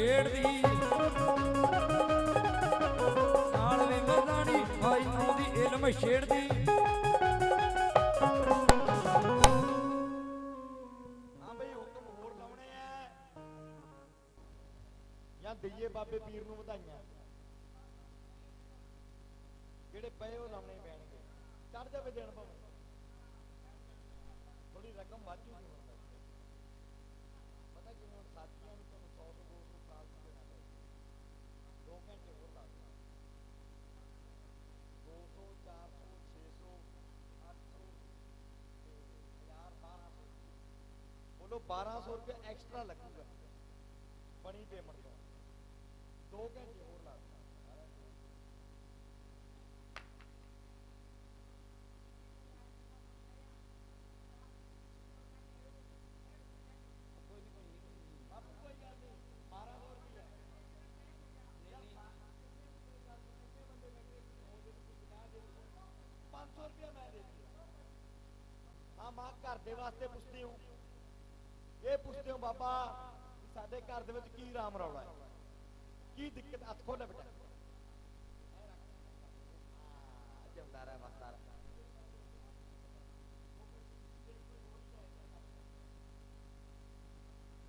ਆਉਂਦੀ ਇਲਮ ਨਾਲ ਵੇ ਮਦਾਨੀ ਮਾਈ ਆਉਂਦੀ ਇਲਮ ਛੇੜਦੀ। ਦਈਏ ਬਾਬੇ ਪੀਰ ਨੂੰ ਵਧਾਈਆਂ ਜਿਹੜੇ ਪਏ ਉਹ ਲਾਉਣੇ ਪੈਣਗੇ ਚੜ ਜਾਵੇ ਦਿਨ ਭਾਵੇਂ ਥੋੜੀ ਰਕਮ ਵਾਧੂ ਨਹੀਂ ਹੁੰਦਾ ਪਤਾ ਕਿਵੇਂ ਹੁਣ ਸਾਥੀਆਂ ਨੂੰ ਤੁਹਾਨੂੰ 100 ਤੋਂ 200 ਸਾਲ ਦੀ ਦੇਣਾ ਪਏ ਦੋ ਘੰਟੇ ਹੋਰ ਲਾ ਦਿਓ 200 400 600 800 ਤੇ 1000 1200 ਬੋਲੋ 1200 ਰੁਪਏ ਐਕਸਟਰਾ ਲੱਗੂਗਾ ਬਣੀ ਪੇਮੈਂਟ ਤੋਂ 2 ਘੰਟੇ ਹੋਰ ਲਾ ਦਿਓ ਬਾਪੂ ਕੋਈ ਗੱਲ ਨਹੀਂ 1200 ਰੁਪਏ 500 ਰੁਪਏ ਮੈਂ ਦੇ ਦਿੰਦਾ ਹਾਂ ਮਾਂ ਘਰ ਦੇ ਵਾਸਤੇ ਪੁੱਛਦੇ ਹੋ, ਬਾਬਾ, ਸਾਡੇ ਘਰ ਦੇ ਵਿੱਚ ਕੀ ਰਾਮ ਰੌਲਾ ਹੈ? ਕੀ ਦਿੱਕਤ ਹੱਥ ਖੋਲੇ ਬੇਟਾ ਜਮਦਾ ਰਹਿ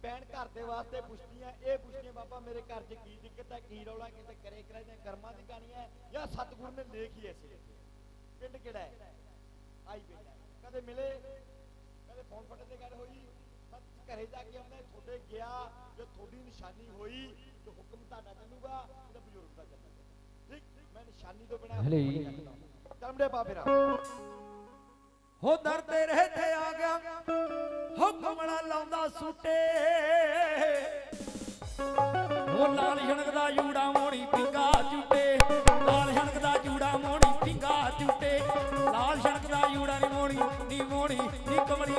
ਭੈਣ ਘਰ ਦੇ ਵਾਸਤੇ ਪੁੱਛਦੀਆਂ, ਇਹ ਪੁੱਛਦੀਆਂ, ਬਾਬਾ, ਮੇਰੇ ਘਰ 'ਚ ਕੀ ਦਿੱਕਤ ਹੈ? ਕੀ ਰੌਲਾ ਕਿਤੇ ਕਰੇ ਕਰਾਏ ਦੀਆਂ ਕਰਮਾਂ ਦੀ ਕਹਾਣੀ ਹੈ ਜਾਂ ਸਤਿਗੁਰੂ ਨੇ ਲੇਖ ਹੀ ਐਸੀ ਪਿੰਡ ਕਿਹੜਾ ਹੈ? ਆਈ ਪਿੰਡ ਕਦੇ ਮਿਲੇ, ਕਦੇ ਫੋਨ ਫਟੇ ਤੇ ਗੱਲ ਹੋਈ। ਘਰੇ ਜਾ ਕੇ ਉਹਨੇ ਤੁਹਾਡੇ ਗਿਆ ਜੇ ਤੁਹਾਡੀ ਨਿਸ਼ਾਨੀ ਹੋਈ ਤੇ ਹੁਕਮ ਤੁਹਾਡਾ ਚੱਲੂਗਾ ਉਹਦਾ ਬਜ਼ੁਰਗ ਦਾ ਚੱਲੂਗਾ ਠੀਕ? ਮੈਂ ਨਿਸ਼ਾਨੀ ਤੋਂ ਬਿਨਾ ਹਲੇ। ਚਲਮੜੇ ਬਾਬੇ ਰਾਮ ਹੋ ਦਰ ਤੇ ਰਹਿ ਤੇ ਆ। ਗਿਆ ਹੋ ਕਮਲਾ ਲਾਉਂਦਾ ਸੂਟੇ। ਹੋ ਲਾਲ ਛਣਕ ਦਾ ਜੂੜਾ ਮੋਣੀ ਪਿੰਗਾ ਝੂਟੇ ਲਾਲ ਛਣਕ ਦਾ ਜੂੜਾ ਮੋਣੀ ਪਿੰਗਾ ਝੂਟੇ। ਲਾਲ ਛਣਕ ਦਾ ਜੂੜਾ ਨੀ ਮੋਣੀ ਨੀ ਮੋਣੀ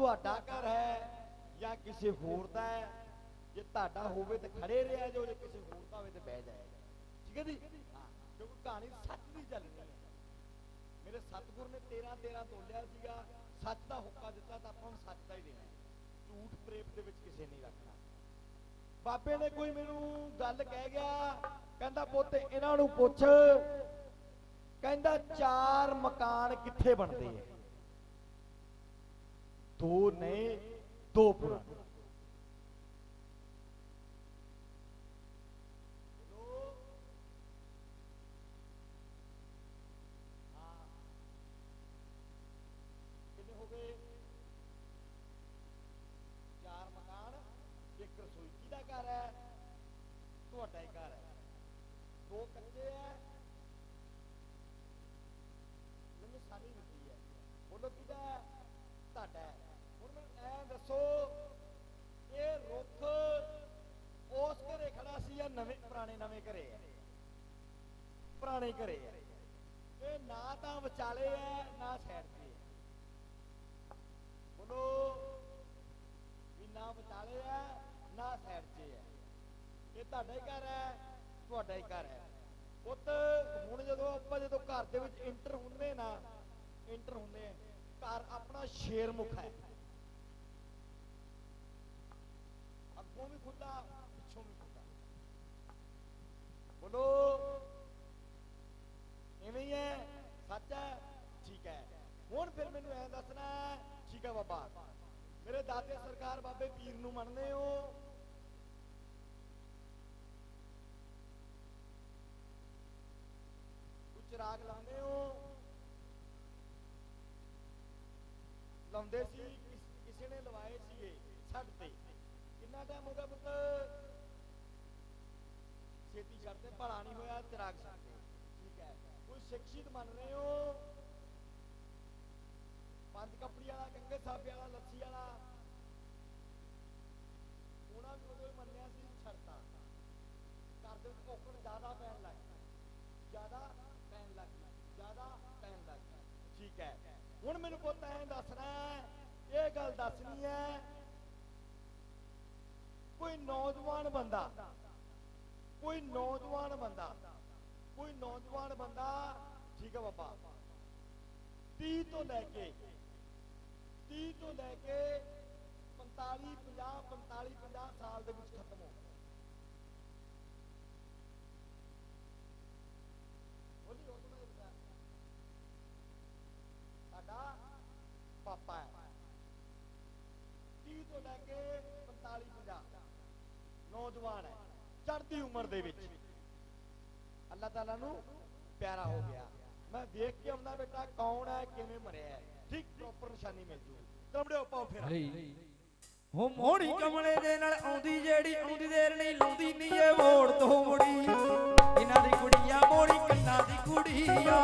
ਤੁਹਾਡਾ ਘਰ ਹੈ ਜਾਂ ਕਿਸੇ ਹੋਰ ਦਾ ਹੈ? ਜੇ ਤੁਹਾਡਾ ਹੋਵੇ ਤਾਂ ਖੜੇ ਰਿਹਾ ਜੋ ਜੇ ਕਿਸੇ ਹੋਰ ਦਾ ਹੋਵੇ ਤੇ ਬਹਿ ਜਾਏਗਾ ਠੀਕ ਹੈ ਜੀ? ਹਾਂ, ਕਿਉਂਕਿ ਕਹਾਣੀ ਸੱਚ ਦੀ ਚੱਲਣੀ ਹੈ। ਮੇਰੇ ਸਤਿਗੁਰ ਨੇ 13 13 ਤੋਲਿਆ ਸੀਗਾ। ਸੱਚ ਦਾ ਹੁਕਾ ਦਿੱਤਾ ਤਾਂ ਆਪਾਂ ਨੂੰ ਸੱਚ ਦਾ ਹੀ ਦੇਣਾ ਝੂਠ ਪ੍ਰੇਮ ਦੇ ਵਿੱਚ ਕਿਸੇ ਨਹੀਂ ਰੱਖਣਾ। ਬਾਬੇ ਨੇ ਕੋਈ ਮੈਨੂੰ ਗੱਲ ਕਹਿ ਗਿਆ, ਕਹਿੰਦਾ, ਪੁੱਤ, ਇਹਨਾਂ ਨੂੰ ਪੁੱਛ। ਕਹਿੰਦਾ, ਚਾਰ ਮਕਾਨ ਕਿੱਥੇ ਬਣਦੇ ਆ ਦੋ ਨੇ, ਦੋ ਪੁਰਾਣੇ। ਚਾਰ ਮਕਾਨ ਇੱਕ ਰਸੋਈ ਕਿਹਦਾ ਘਰ ਹੈ ਤੁਹਾਡਾ ਹੀ ਘਰ ਹੈ ਦੋ ਕੱਚੇ ਹੈ ਮੈਨੂੰ ਸਾਨੀ ਦਿੱਤੀ ਹੈ। ਬੋਲੋ, ਕਿਹਦਾ? ਹੈ? ਤੁਹਾਡਾ ਹੈ। ਐ ਦੱਸੋ, ਇਹ ਰੁੱਖ ਉਸ ਘਰੇ ਖੜਾ ਸੀ ਜਾਂ ਨਵੇਂ, ਪੁਰਾਣੇ ਨਵੇਂ ਘਰੇ ਹੈ ਪੁਰਾਣੇ ਘਰੇ ਹੈ ਇਹ ਨਾ ਤਾਂ ਵਿਚਾਲੇ ਹੈ ਨਾ ਸਾਈਡ ਤੇ ਹੈ ਬੋਲੋ, ਵੀ ਨਾ ਵਿਚਾਲੇ ਹੈ ਨਾ ਸਾਈਡ ਤੇ ਹੈ ਇਹ ਤੁਹਾਡਾ ਹੀ ਘਰ ਹੈ ਤੁਹਾਡਾ ਹੀ ਘਰ ਹੈ ਪੁੱਤ, ਹੁਣ ਜਦੋਂ ਆਪਾਂ ਜਦੋਂ ਘਰ ਦੇ ਵਿੱਚ ਇੰਟਰ ਹੁੰਦੇ ਨਾ ਇੰਟਰ ਹੁੰਦੇ ਘਰ ਆਪਣਾ ਸ਼ੇਰ ਮੁਖ ਹੈ ਬੋਲੋ। ਇਵੇਂ ਹੀ ਹੈ, ਸੱਚ ਹੈ, ਠੀਕ ਹੈ। ਹੁਣ ਫਿਰ ਮੈਨੂੰ ਇਹ ਦੱਸਣਾ ਠੀਕ ਹੈ ਬਾਬਾ। ਮੇਰੇ ਦਾਦੇ ਸਰਕਾਰ ਬਾਬੇ ਪੀਰ ਨੂੰ ਮੰਨਦੇ ਹੋ? ਕੁਝ ਲਾਉਂਦੇ ਹੋ? ਲਾਉਂਦੇ ਸੀ, ਕਿਸੇ ਨੇ ਲਵਾਏ ਸੀਗੇ, ਛੱਡ ਤੇ। ਕਿੰਨਾ ਟਾਈਮ ਹੋ ਗਿਆ ਪੁੱਤ? ਭਲਾ ਨਹੀਂ ਹੋਇਆ ਚਿਰਾਗ ਛੱਡ ਠੀਕ ਹੈ। ਕੋਈ ਸਿੱਖਿਤ ਮੰਨ ਰਹੇ ਹੋ। ਪੰਜ ਕੱਪੜੀ ਵਾਲਾ ਕੰਗੇ ਸਾਬੇ ਵਾਲਾ, ਲੱਸੀ ਵਾਲਾ। ਉਹਨਾਂ ਵੀ ਉਦੋਂ ਮੰਨਿਆ ਸੀ ਛੱਡਤਾ ਘਰ ਦੇ ਵਿੱਚ ਔਕੜ ਜ਼ਿਆਦਾ ਪੈਣ ਲੱਗ ਜ਼ਿਆਦਾ ਪੈਣ ਲੱਗ ਜ਼ਿਆਦਾ ਪੈਣ ਲੱਗ ਠੀਕ ਹੈ। ਹੁਣ ਮੈਨੂੰ ਪੁੱਤ ਐਂ ਦੱਸਣਾ ਇਹ ਗੱਲ ਦੱਸਣੀ ਹੈ, ਕੋਈ ਨੌਜਵਾਨ ਬੰਦਾ ਕੋਈ ਨੌਜਵਾਨ ਬੰਦਾ, ਕੋਈ ਨੌਜਵਾਨ ਬੰਦਾ, ਠੀਕ ਹੈ ਬਾਬਾ। 30 ਤੋਂ ਲੈ ਕੇ 30 ਤੋਂ ਲੈ ਕੇ 45 50 45 50 ਸਾਲ ਦੇ ਵਿੱਚ ਖਤਮ ਹੋ ਬੋਲੀ ਹੋਰ ਸੁਣਾਈ ਬਤਾ ਸਾਡਾ ਪਾਪਾ ਹੈ। 30 ਤੋਂ ਲੈ ਕੇ 45 50 ਨੌਜਵਾਨ ਹੈ। ਚੜ੍ਹਦੀ ਉਮਰ ਦੇ ਵਿੱਚ। ਅੱਲਾਹ ਤਾਲਾ ਨੂੰ ਪਿਆਰਾ ਹੋ ਗਿਆ। ਮੈਂ ਦੇਖ ਕੇ ਆਉਂਦਾ ਬੇਟਾ ਕੌਣ ਹੈ ਕਿਵੇਂ ਮਰਿਆ ਹੈ? ਠੀਕ ਪ੍ਰੋਪਰ ਨਿਸ਼ਾਨੀ ਮਿਲ ਜੂ। ਤਮੜਿਓ ਪਾਓ ਫਿਰ। ਹੋ ਮੋੜੀ ਕਮਲੇ ਦੇ ਨਾਲ ਆਉਂਦੀ ਜਿਹੜੀ ਆਉਂਦੀ ਦੇਰ ਨਹੀਂ ਲਾਉਂਦੀ ਨਹੀਂ ਏ ਮੋੜ ਤੋਂ ਮੁੜੀ। ਇਹਨਾਂ ਦੀ ਕੁੜੀਆਂ ਮੋੜੀ ਕੰਨਾਂ ਦੀ ਕੁੜੀ ਆ।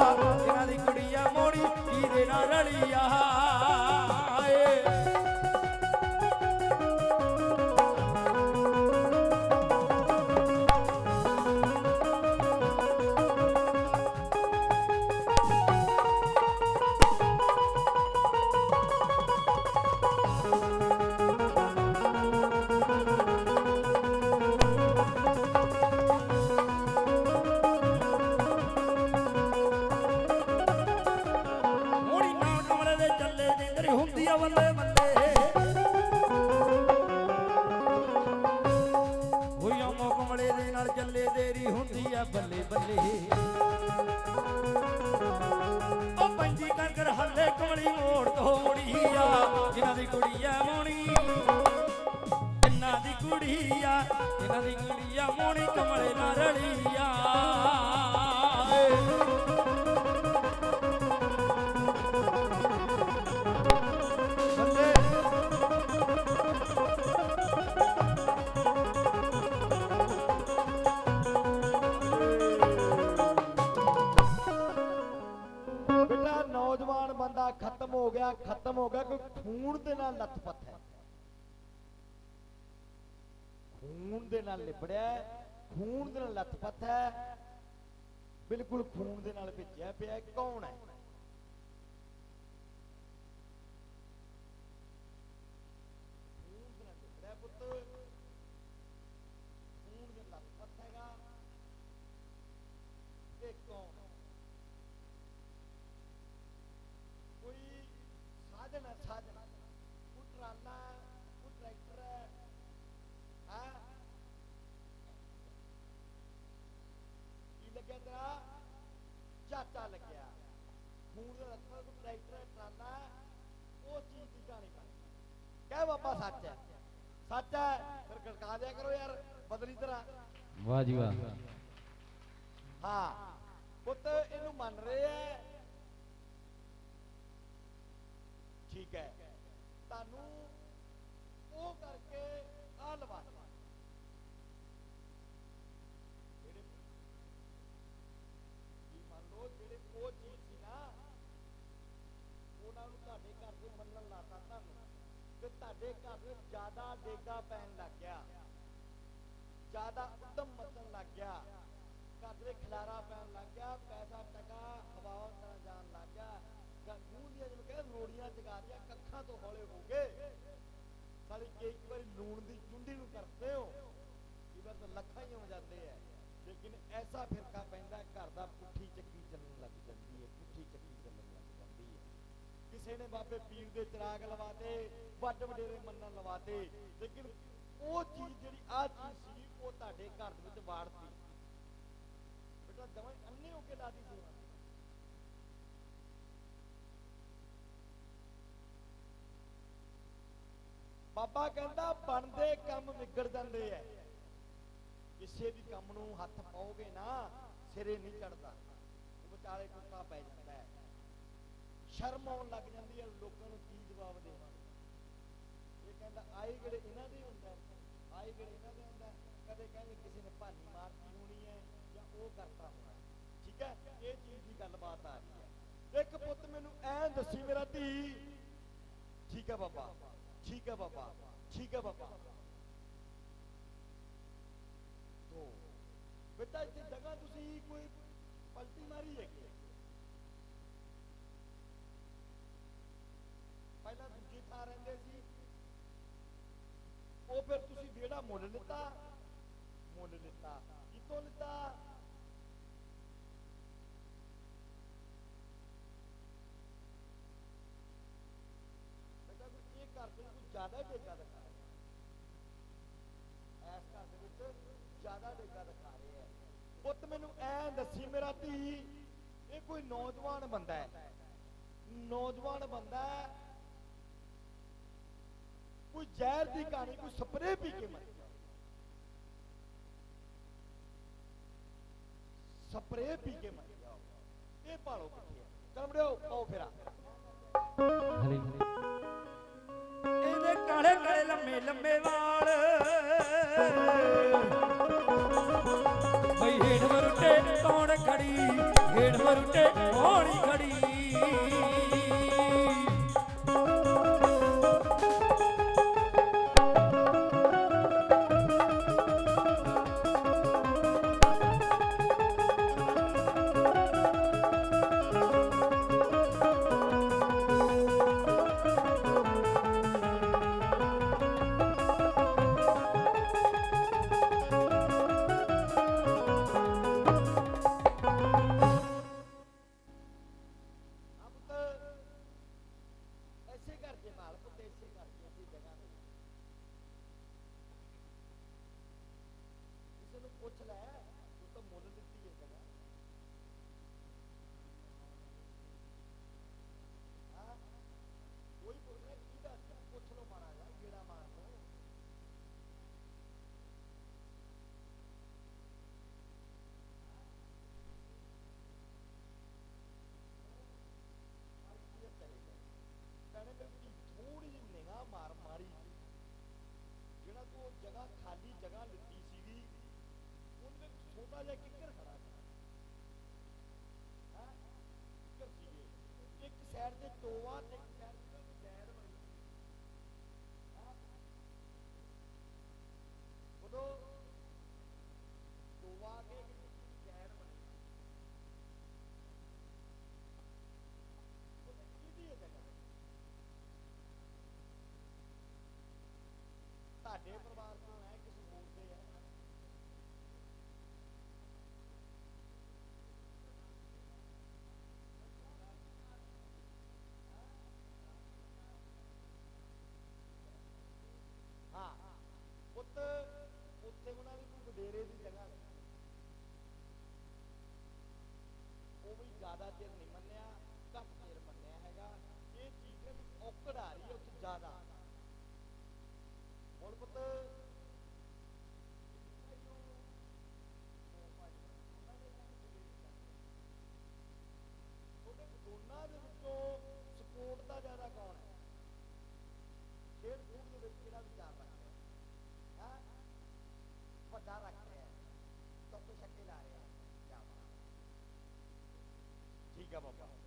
ਇਹਨਾਂ ਦੀ ਕੁੜੀਆਂ ਮੋੜੀ ਕੀ ਦੇ ਨਾਲ ਰਲੀ ਦੇ ਤੇਰੀ ਹੁੰਦੀ ਆ, ਬੱਲੇ ਬੱਲੇ। ਉਹ ਪੰਜੀ ਕਰ ਹੱਲੇ ਕਮਲੀ ਮੋੜ ਤੋਂ ਮੁੜੀ ਆ, ਜਿਨ੍ਹਾਂ ਦੀ ਕੁੜੀ ਮੋਣੀ। ਜਿਨ੍ਹਾਂ ਦੀ ਕੁੜੀ ਜਿਨ੍ਹਾਂ ਦੀ ਕੁੜੀ ਮੋਣੀ, ਕਮਲੇ ਨਾਲ ਰਲੀ ਖੂਨ ਦੇ ਨਾਲ ਲੱਥਪੱਥ ਹੈ ਖੂਨ ਦੇ ਨਾਲ ਲਿਬੜਿਆ ਹੈ, ਖੂਨ ਦੇ ਨਾਲ ਲੱਥਪੱਥ ਹੈ ਬਿਲਕੁਲ ਖੂਨ ਦੇ ਨਾਲ ਭਿੱਜਿਆ ਪਿਆ ਹੈ। ਕੌਣ ਹੈ ਲੱਗਿਆ ਤੇਰਾ ਚਾਚਾ ਲੱਗਿਆ। ਖੂਨ ਦਾ ਰਸਤਾ ਕੋਈ ਟਰੈਕਟਰ ਟਰਾਲਾ ਉਹ ਚੀਜ਼ ਦੀ ਕਹਾਣੀ ਕਹਿ ਬਾਬਾ ਸੱਚ ਹੈ। ਸੱਚ ਹੈ ਫਿਰ ਗੜਕਾ ਦਿਆ ਕਰੋ ਯਾਰ ਬਦਲੀ ਤਰ੍ਹਾਂ। ਵਾਹ ਜੀ ਵਾਹ। ਹਾਂ ਪੁੱਤ ਇਹਨੂੰ ਮੰਨ ਰਹੇ ਐ ਠੀਕ ਹੈ। ਤੁਹਾਨੂੰ ਉਹ ਕਰਕੇ ਆ ਲਵਾ ਦਿਆ। ਜਿਹੜੇ ਕੀ ਮੰਨ ਲਓ ਜਿਹੜੇ ਉਹ ਚੀਜ਼ ਸੀ ਨਾ ਉਹਨਾਂ ਨੂੰ ਤੁਹਾਡੇ ਘਰ ਦੇ ਮੰਨਣ ਲਾਤਾ ਤੁਹਾਨੂੰ ਤੇ ਘਰ ਵਿੱਚ ਜ਼ਿਆਦਾ ਡੇਗਾ ਪੈਣ ਲੱਗ ਗਿਆ। ਜ਼ਿਆਦਾ ਉਦਮ ਮਚਣ ਲੱਗ ਗਿਆ। ਘਰ ਦੇ ਖਲਾਰਾ ਪੈਣ ਲੱਗ ਗਿਆ, ਪੈਸਾ ਟਕਾ ਹਵਾਵਾਂ ਤਰ੍ਹਾਂ ਜਾਣ ਲੱਗ ਗਿਆ। ਗੰਗੂ ਦੀਆਂ ਜਿਵੇਂ ਕਹਿੰਦੇ ਰੋੜੀਆਂ ਜਗਾ ਦੀਆਂ ਕੱਖਾਂ ਤੋਂ ਹੌਲੇ ਹੋ ਗਏ। ਸਾਲੀ ਕਈ ਵਾਰੀ ਲੂਣ ਦੀ ਚੁੰਡੀ ਨੂੰ ਕਰਦੇ ਹੋ ਕਈ ਵਾਰ ਤਾਂ ਲੱਖਾਂ ਹੀ ਹੋ ਜਾਂਦੇ ਐ ਲੇਕਿਨ ਐਸਾ ਫਿਰਕਾ ਪੈਂਦਾ, ਘਰ ਦਾ ਪੁੱਠੀ ਚੱਕੀ ਚੱਲਣ ਲੱਗ ਜਾਂਦੀ ਹੈ ਪੁੱਠੀ ਚੱਕੀ ਚੱਲਣ ਲੱਗ ਜਾਂਦੀ ਹੈ ਕਿਸੇ ਨੇ ਬਾਬੇ ਪੀਰ ਦੇ ਚਿਰਾਗ ਲਵਾਤੇ, ਵੱਡ ਵਡੇਰੇ ਮੰਨਣ ਲਵਾਤੇ, ਲੇਕਿਨ ਉਹ ਚੀਜ਼ ਜਿਹੜੀ ਆ ਚੀਜ਼ ਸੀ, ਉਹ ਤੁਹਾਡੇ ਘਰ ਦੇ ਵਿੱਚ ਵਾੜਤੀ। ਬੇਟਾ, ਦਵਾਈ ਅੰਨੇ ਹੋ ਕੇ ਲਾਦੀ ਸੀ। ਬਾਬਾ ਕਹਿੰਦਾ, ਬਣਦੇ ਕੰਮ ਵਿਗੜ ਜਾਂਦੇ ਐ। ਕਿਸੇ ਵੀ ਕੰਮ ਨੂੰ ਹੱਥ ਪਾਓਗੇ ਨਾ, ਸਿਰੇ ਨਹੀਂ ਚੜਦਾ ਉਹ ਵਿਚਾਲੇ ਕੁੱਤਾ ਪੈ ਜਾਂਦਾ। ਸ਼ਰਮ ਆਉਣ ਲੱਗ ਜਾਂਦੀ ਹੈ ਲੋਕਾਂ ਨੂੰ ਕੀ ਜਵਾਬ ਦੇਵਾਂਗੇ? ਇਹ ਕਹਿੰਦਾ ਆਏ ਗੜੇ ਇਹਨਾਂ ਦੇ ਹੁੰਦਾ ਹੈ, ਗੜੇ ਇਹਨਾਂ ਦੇ ਹੁੰਦਾ ਕਦੇ ਕਹਿੰਦੇ ਕਿਸੇ ਨੇ ਭਾਨੀ ਮਾਰਤੀ ਹੋਣੀ ਹੈ ਜਾਂ ਉਹ ਕਰਤਾ ਹੋਣਾ ਠੀਕ ਹੈ? ਇਹ ਚੀਜ਼ ਦੀ ਗੱਲਬਾਤ ਆ ਰਹੀ ਹੈ। ਇੱਕ ਪੁੱਤ ਮੈਨੂੰ ਐਂ ਦੱਸੀ ਮੇਰਾ ਧੀ ਠੀਕ ਹੈ ਬਾਬਾ ਠੀਕ ਹੈ ਬਾਬਾ ਠੀਕ ਹੈ ਬਾਬਾ। ਦੋ ਬੇਟਾ ਇੱਥੇ ਜਗ੍ਹਾ ਤੁਸੀਂ ਕੋਈ ਪਲਟੀ ਮਾਰੀ ਹੈ? ਕਿ ਉਹ ਫਿਰ ਤੁਸੀਂ ਵਿਹੜਾ ਮੁੱਲ ਲਿੱਤਾ ਮੁੱਲ ਲਿੱਤਾ। ਕਿੱਥੋਂ ਲਿੱਤਾ? ਬੇਟਾ ਕੋਈ ਇਹ ਘਰ ਦੇ ਕੋਈ ਜ਼ਿਆਦਾ ਡੇਗਾ ਦਿਖਾ ਰਿਹਾ। ਐਸ ਘਰ ਦੇ ਵਿੱਚ ਜ਼ਿਆਦਾ ਡੇਗਾ ਦਿਖਾ ਰਿਹਾ ਹੈ। ਪੁੱਤ, ਮੈਨੂੰ ਐ ਦੱਸੀ, ਮੇਰਾ ਧੀ, ਇਹ ਕੋਈ ਨੌਜਵਾਨ ਬੰਦਾ ਹੈ। ਨੌਜਵਾਨ ਬੰਦਾ ਹੈ ਕੋਈ ਜ਼ਹਿਰ ਦੀ ਕਹਾਣੀ ਕੋਈ ਸਪਰੇਅ ਪੀ ਕੇ ਮਰ ਗਿਆ। ਸਪਰੇਅ ਪੀ ਕੇ ਮਰ ਗਿਆ। ਇਹ ਭਾਲੋ ਕਿੱਥੇ ਹੈ ਕਲਮੜਿਓ ਆਓ ਫੇਰਾ ਹਰੀ। ਇਹਦੇ ਕਾਲੇ ਕਾਲੇ ਲੰਮੇ ਲੰਮੇ ਵਾਲ। ਬਈ ਹੇਠ ਮਰੁੱਟੇ ਕੌਣ ਖੜੀ? ਹੇਠ ਮਰੁੱਟੇ ਕੌਣ ਖੜੀ? ਛੋਟਾ ਜਿਹਾ ਕਿੱਕਰ ਖੜਾ ਸੀ। ਹਾਂ? ਕਿੱਕਰ ਸੀਗੇ। ਇੱਕ ਸਾਈਡ ਤੇ ਟੋਆ ਤੇ ਜ਼ੈਰ ਬਣੀ ਹਾਂ ਉਦੋਂ ਟੋਆ ਕੇ ਜ਼ੈਰ ਬਣੀ ਉਹ ਕਿਹਦੀ ਹੈ ਜਗ੍ਹਾ ਤੁਹਾਡੇ ਪਰਿਵਾਰ ਤੋਂ ਹੈ ਕਿਸੇ ਹੋਰ ਦੇ ਹੈ ਹਾਂ ਪੁੱਤ ਉੱਥੇ ਉਹਨਾਂ ਦੀ ਕੋਈ ਵਡੇਰੇ ਦੀ ਜਗ੍ਹਾ ਸੀ ਉਹ ਵੀ ਜ਼ਿਆਦਾ ਚਿਰ ਨਹੀਂ ਮੰਨਿਆ ਘੱਟ ਚਿਰ ਮੰਨਿਆ ਹੈਗਾ ਇਹ ਚੀਜ਼ ਦੇ ਵਿੱਚ ਔਕੜ ਆ ਰਹੀ ਹੈ ਉੱਥੇ ਜ਼ਿਆਦਾ ਹੁਣ ਪੁੱਤ ਤੁਹਾਡੇ ਦੋਨਾਂ ਦੇ ਵਿੱਚੋਂ ਸਪੋਰਟ ਦਾ ਜ਼ਿਆਦਾ ਕੌਣ ਹੈ ਖੇਡ ਖੂਡ ਦੇ ਵਿੱਚ ਕਿਹੜਾ ਵਿਚਾਰ ਰੱਖ ਰਿਹਾ ਹੈ ਵੱਡਾ ਰੱਖ ਰਿਹਾ ਹੈ ਟੱਪ ਛੱਕੇ ਲਾ ਰਿਹਾ ਹੈ ਠੀਕ ਆ ਬਾਬਾ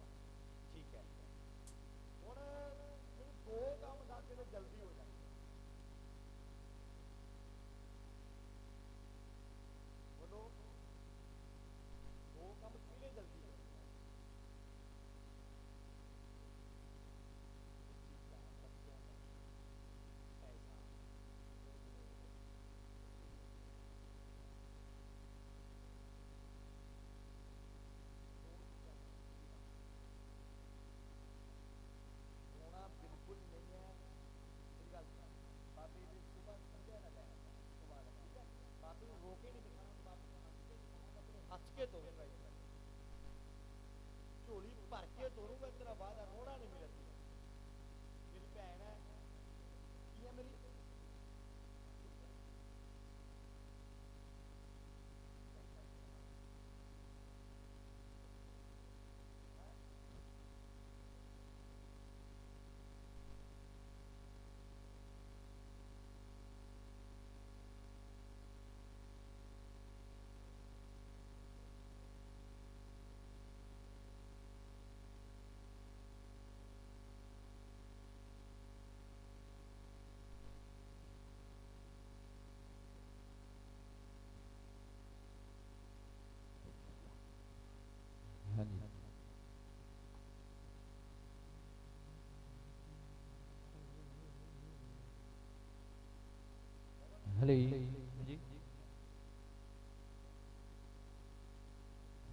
ਜੀ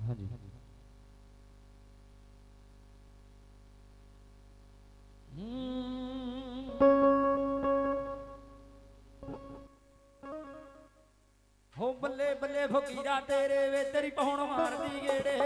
ਹਾਂਜੀ। ਹੋ। ਬੱਲੇ ਬੱਲੇ ਫਕੀਰਾ ਤੇਰੇ ਵੇ ਤੇਰੀ ਪਹੁਣ ਮਾਰਦੀ ਗੇੜੇ।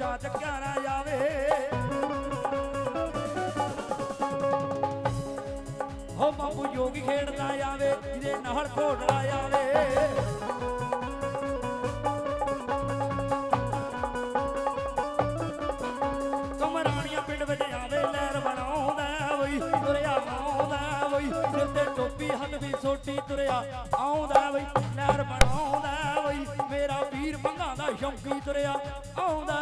ਜਾਵੇ ਮੈਥੋਂ ਚੱਜ ਜਾਵੇ ਹੋ ਬਾਬੂ ਜੋਗੀ ਖੇਡਦਾ ਜਾਵੇ ਜਿਹਦੇ ਨਾਲ ਘੋੜਦਾ ਕਮਰਾਣੀਆਂ ਪਿੰਡ ਵਿੱਚ ਆਵੇ, ਲਹਿਰ ਬਣਾਉਂਦਾ ਬਈ, ਤੁਰਿਆ ਆਉਂਦਾ ਟੋਪੀ ਹੱਥ ਵੀ ਸੋਟੀ ਤੁਰਿਆ ਆਉਂਦਾ ਬਈ, ਲਹਿਰ ਬਣਾਉਂਦਾ ਮੇਰਾ ਵੀਰ ਮੰਗਾ ਦਾ ਸ਼ੌਂਕੀ ਤੁਰਿਆ ਆਉਂਦਾ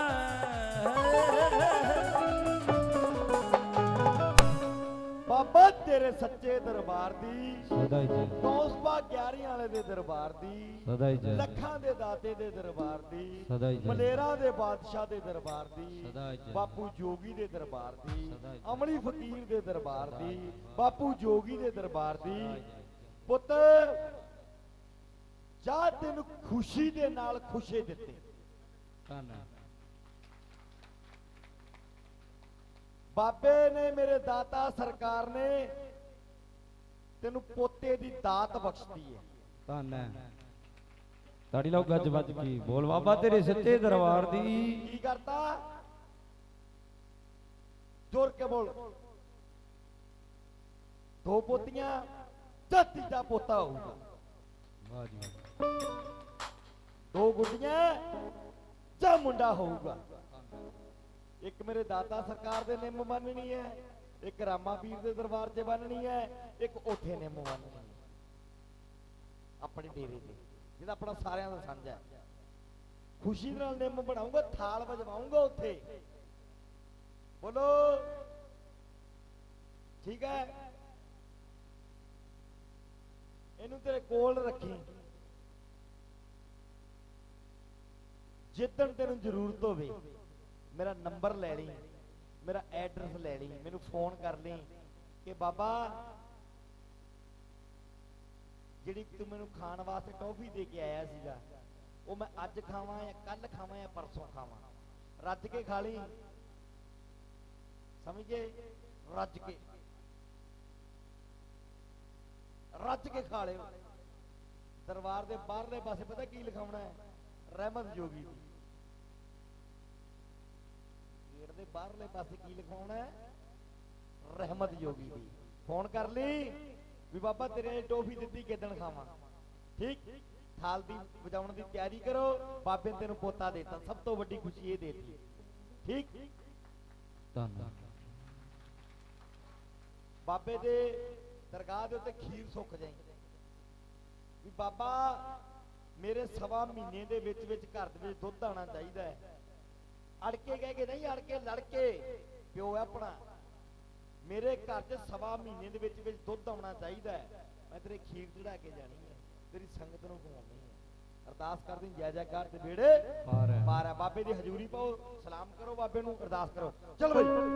ਬਾਬਾ ਤੇਰੇ ਸੱਚੇ ਦਰਬਾਰ ਦੀ ਸਦਾ ਹੀ ਜੈ। ਕੌਸਬਾ 11 ਵਾਲੇ ਦੇ ਦਰਬਾਰ ਦੀ ਸਦਾ ਹੀ ਜੈ। ਲੱਖਾਂ ਦੇ ਦਾਤੇ ਦੇ ਦਰਬਾਰ ਦੀ ਸਦਾ ਹੀ ਜੈ। ਮਲੇਰਾਂ ਦੇ ਬਾਦਸ਼ਾਹ ਦੇ ਦਰਬਾਰ ਦੀ ਸਦਾ ਹੀ ਜੈ। ਬਾਪੂ ਜੋਗੀ ਦੇ ਦਰਬਾਰ ਦੀ ਸਦਾ ਹੀ ਜੈ। ਅਮਲੀ ਫਕੀਰ ਦੇ ਦਰਬਾਰ ਦੀ ਬਾਪੂ ਜੋਗੀ ਦੇ ਦਰਬਾਰ ਦੀ ਪੁੱਤ ਜਾ ਤੈਨੂੰ ਖੁਸ਼ੀ ਦੇ ਨਾਲ ਖੁਸ਼ੇ ਦਿੱਤੇ। ਧੰਨ ਹੈ। ਬਾਬੇ ਨੇ ਮੇਰੇ ਦਾਤਾ ਸਰਕਾਰ ਨੇ ਤੈਨੂੰ ਪੋਤੇ ਦੀ ਦਾਤ ਬਖਸ਼ਦੀ ਹੈ। ਧੰਨ ਹੈ। ਤਾੜੀ ਲਾਓ ਗੱਜ ਵੱਜ ਕੀ ਬੋਲ। ਬਾਬਾ ਤੇਰੇ ਸੱਚੇ ਦਰਬਾਰ ਦੀ ਕੀ ਕਰਤਾ? ਜ਼ੋਰ ਕੇ ਬੋਲ। ਦੋ ਪੋਤੀਆਂ ਜਾਂ ਤੀਜਾ ਪੋਤਾ ਹੋਊਗਾ। ਵਾਹ ਜੀ ਦੋ ਗੁੱਡੀਆਂ, ਜਾਂ ਮੁੰਡਾ ਹੋਊਗਾ? ਇੱਕ ਮੇਰੇ ਦਾਤਾ ਸਰਕਾਰ ਦੇ ਨਿੰਮ ਬੰਨਣੀ ਹੈ, ਇੱਕ ਰਾਮਾ ਪੀਰ ਦੇ ਦਰਬਾਰ 'ਚ ਬੰਨਣੀ ਹੈ, ਇੱਕ ਓਠੇ ਨਿੰਮ ਬੰਨਣੀ ਹੈ। ਆਪਣੇ ਡੇਰੇ ਤੇ, ਜਿਹਦਾ ਆਪਣਾ ਸਾਰਿਆਂ ਦਾ ਸਾਂਝਾ ਹੈ। ਖੁਸ਼ੀ ਨਾਲ ਨਿੰਮ ਬਣਾਉਂਗਾ, ਥਾਲ ਵਜਵਾਉਂਗਾ ਉੱਥੇ ਬੋਲੋ, ਠੀਕ ਹੈ? ਇਹਨੂੰ ਤੇਰੇ ਕੋਲ ਰੱਖੀ। ਜਿੱਦਣ ਤੈਨੂੰ ਜ਼ਰੂਰਤ ਹੋਵੇ, ਮੇਰਾ ਨੰਬਰ ਲੈ ਲਈ, ਮੇਰਾ ਐਡਰੈਸ ਲੈ ਲਈ, ਮੈਨੂੰ ਫੋਨ ਕਰ ਲਈ ਕਿ ਬਾਬਾ, ਜਿਹੜੀ ਤੂੰ ਮੈਨੂੰ ਖਾਣ ਵਾਸਤੇ ਟੌਫੀ ਦੇ ਕੇ ਆਇਆ ਸੀਗਾ, ਉਹ ਮੈਂ ਅੱਜ ਖਾਵਾਂ ਜਾਂ ਕੱਲ ਖਾਵਾਂ ਜਾਂ ਪਰਸੋਂ ਖਾਵਾਂ। ਰੱਜ ਕੇ ਖਾ ਲਈ। ਸਮਝ ਗਏ? ਰੱਜ ਕੇ। ਰੱਜ ਕੇ ਖਾ ਲਿਓ। ਦਰਬਾਰ ਦੇ ਬਾਹਰਲੇ ਪਾਸੇ ਪਤਾ ਕੀ ਲਿਖਾਉਣਾ ਹੈ? ਰਹਿਮਤ ਜੋਗੀ। ਦੀ ਗੇਟ ਦੇ ਬਾਹਰਲੇ ਪਾਸੇ ਕੀ ਲਿਖਾਉਣਾ ਹੈ? ਰਹਿਮਤ ਜੋਗੀ। ਦੀ ਫੋਨ ਕਰ ਲਈ ਵੀ ਬਾਬਾ ਤੇਰੇ ਨੇ ਟੋਫੀ ਦਿੱਤੀ ਕਿਦਣ ਖਾਵਾਂ? ਠੀਕ? ਥਾਲ ਦੀ ਵਜਾਉਣ ਦੀ ਤਿਆਰੀ ਕਰੋ। ਬਾਬੇ ਨੇ ਤੈਨੂੰ ਪੋਤਾ ਦੇਤਾ। ਸਭ ਤੋਂ ਵੱਡੀ ਖੁਸ਼ੀ ਇਹ ਦੇਤੀ। ਠੀਕ? ਧੰਨ ਹੈ। ਬਾਬੇ ਦੇ ਦਰਗਾਹ ਦੇ ਉੱਤੇ ਖੀਰ ਸੁੱਕ ਜਾਈ। ਵੀ ਬਾਬਾ ਮੇਰੇ ਸਵਾ ਮਹੀਨੇ ਦੇ ਵਿੱਚ ਵਿੱਚ ਘਰ ਦੇ ਵਿੱਚ ਦੁੱਧ ਆਣਾ ਚਾਹੀਦਾ ਹੈ। ਅੜ ਕੇ ਕਹਿ ਕੇ ਨਹੀਂ ਅੜ ਕੇ ਲੜ ਕੇ ਪਿਓ ਆਪਣਾ। ਮੇਰੇ ਘਰ 'ਚ ਸਵਾ ਮਹੀਨੇ ਦੇ ਵਿੱਚ ਵਿੱਚ ਦੁੱਧ ਆਉਣਾ ਚਾਹੀਦਾ ਹੈ। ਮੈਂ ਤੇਰੇ ਖੀਰ ਚੜਾ ਕੇ ਜਾਣੀ ਹੈ। ਤੇਰੀ ਸੰਗਤ ਨੂੰ ਖਵਾਉਣੀ ਹੈ। ਅਰਦਾਸ ਕਰਦੀ ਜੈ ਜੈਕਾਰ ਤੇ ਬੇੜੇ ਪਾਰ ਹੈ। ਪਾਰ ਹੈ। ਬਾਬੇ ਦੀ ਹਜ਼ੂਰੀ ਪਾਓ ਸਲਾਮ ਕਰੋ ਬਾਬੇ ਨੂੰ ਅਰਦਾਸ ਕਰੋ। ਚਲ ਬਈ।